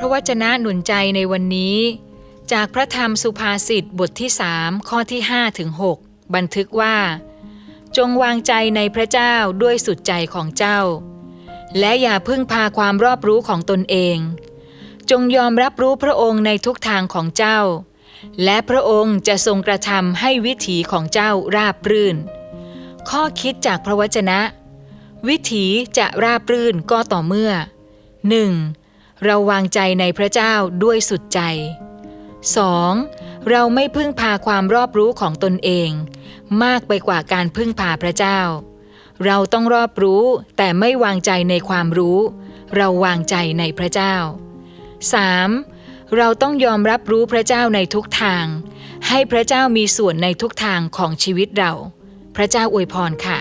พระวจนะหนุนใจในวันนี้ จากพระธรรมสุภาษิตบทที่สามข้อที่5ถึง6บันทึกว่า จงวางใจในพระเจ้าด้วยสุดใจของเจ้า และอย่าพึ่งพาความรอบรู้ของตนเอง จงยอมรับรู้พระองค์ในทุกทางของเจ้า และพระองค์จะทรงกระทำให้วิถีของเจ้าราบรื่น ข้อคิดจากพระวจนะ วิถีจะราบรื่นก็ต่อเมื่อ 1. เราวางใจในพระเจ้าด้วยสุดใจ 2. เราไม่พึ่งพาความรอบรู้ของตนเอง มากไปกว่าการพึ่งพาพระเจ้า เราต้องรอบรู้แต่ไม่วางใจในความรู้ เราวางใจในพระเจ้า 3. เราต้องยอมรับรู้พระเจ้าในทุกทาง ให้พระเจ้ามีส่วนในทุกทางของชีวิตเรา พระเจ้าอวยพรค่ะ